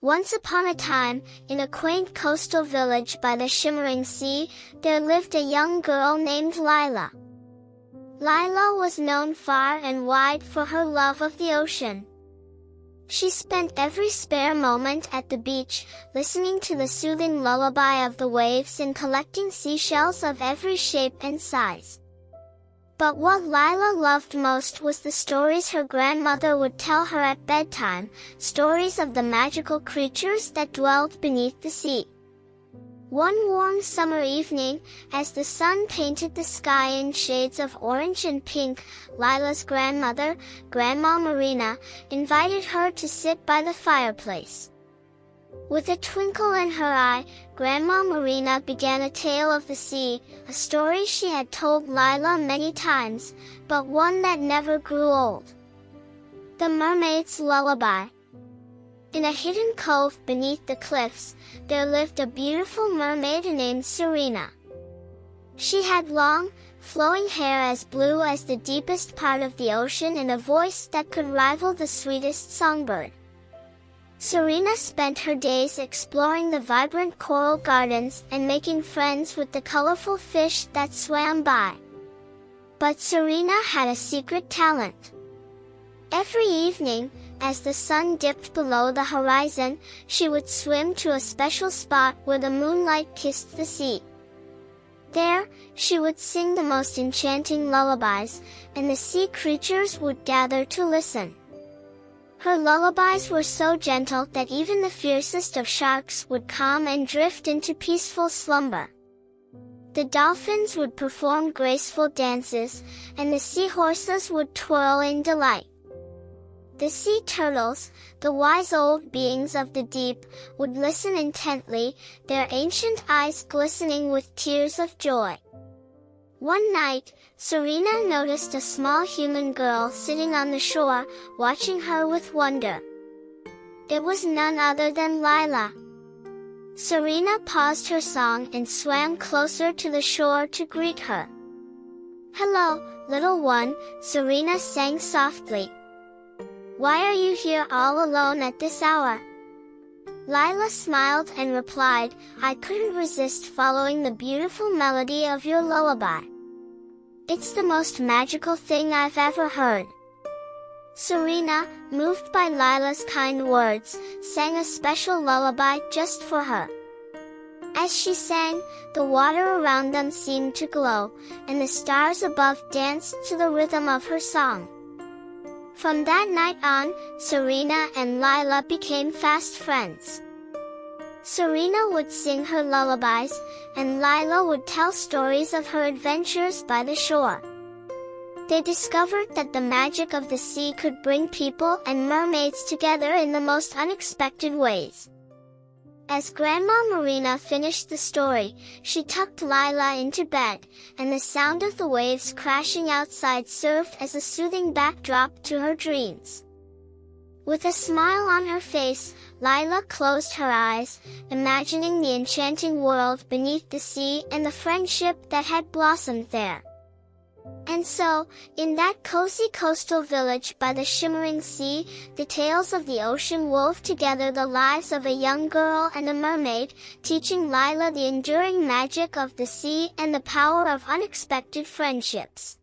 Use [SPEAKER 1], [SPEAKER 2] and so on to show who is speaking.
[SPEAKER 1] Once upon a time, in a quaint coastal village by the shimmering sea, there lived a young girl named Lila. Lila was known far and wide for her love of the ocean. She spent every spare moment at the beach, listening to the soothing lullaby of the waves and collecting seashells of every shape and size. But what Lila loved most was the stories her grandmother would tell her at bedtime, stories of the magical creatures that dwelled beneath the sea. One warm summer evening, as the sun painted the sky in shades of orange and pink, Lila's grandmother, Grandma Marina, invited her to sit by the fireplace. With a twinkle in her eye, Grandma Marina began a tale of the sea, a story she had told Lila many times, but one that never grew old. The Mermaid's Lullaby In a hidden cove beneath the cliffs, there lived a beautiful mermaid named Serena. She had long, flowing hair as blue as the deepest part of the ocean and a voice that could rival the sweetest songbird. Serena spent her days exploring the vibrant coral gardens and making friends with the colorful fish that swam by. But Serena had a secret talent. Every evening, as the sun dipped below the horizon, she would swim to a special spot where the moonlight kissed the sea. There, she would sing the most enchanting lullabies, and the sea creatures would gather to listen. Her lullabies were so gentle that even the fiercest of sharks would calm and drift into peaceful slumber. The dolphins would perform graceful dances, and the seahorses would twirl in delight. The sea turtles, the wise old beings of the deep, would listen intently, their ancient eyes glistening with tears of joy. One night, Serena noticed a small human girl sitting on the shore, watching her with wonder. It was none other than Lila. Serena paused her song and swam closer to the shore to greet her. Hello, little one, Serena sang softly. Why are you here all alone at this hour? Lila smiled and replied, I couldn't resist following the beautiful melody of your lullaby. It's the most magical thing I've ever heard. Serena, moved by Lila's kind words, sang a special lullaby just for her. As she sang, the water around them seemed to glow, and the stars above danced to the rhythm of her song. From that night on, Serena and Lila became fast friends. Serena would sing her lullabies, and Lila would tell stories of her adventures by the shore. They discovered that the magic of the sea could bring people and mermaids together in the most unexpected ways. As Grandma Marina finished the story, she tucked Lila into bed, and the sound of the waves crashing outside served as a soothing backdrop to her dreams. With a smile on her face, Lila closed her eyes, imagining the enchanting world beneath the sea and the friendship that had blossomed there. And so, in that cozy coastal village by the shimmering sea, the tales of the ocean wove together the lives of a young girl and a mermaid, teaching Lila the enduring magic of the sea and the power of unexpected friendships.